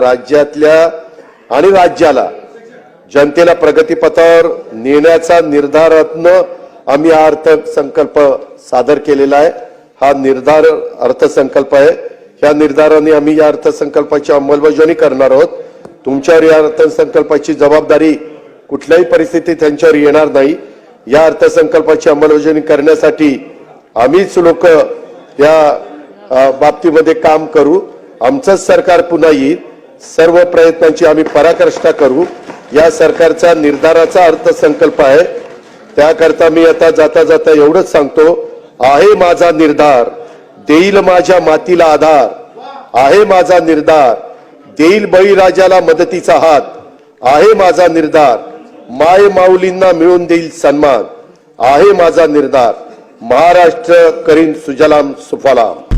राज्यातल्या आणि राज्याला जनतेला प्रगतीपथावर नेण्याचा निर्धारातनं आम्ही हा अर्थसंकल्प सादर केलेला आहे. हा निर्धार अर्थसंकल्प आहे. या निर्धाराने आम्ही या अर्थसंकल्पाची अंमलबजावणी करणार आहोत. तुमच्यावर या अर्थसंकल्पाची जबाबदारी कुठल्याही परिस्थितीत त्यांच्यावर येणार नाही. या अर्थसंकल्पाची अंमलबजावणी करण्यासाठी आम्हीच लोक या बाबतीमध्ये काम करू. आमचंच सरकार पुन्हा येईल. सर्व प्रयत्नांची आम्ही पराकाष्ठा करू. या सरकारचा निर्धाराचा अर्थसंकल्प आहे. त्याकरता मी आता जाता जाता एवढंच सांगतो. आहे माझा निर्धार. देईल माझ्या मातीला आधार. आहे माझा निर्धार. देईल बळीराजाला मदतीचा हात. आहे माझा निर्धार. माय माऊलींना मिळून देईल सन्मान. आहे माझा निर्धार. महाराष्ट्र करीन सुजलाम सुफलाम.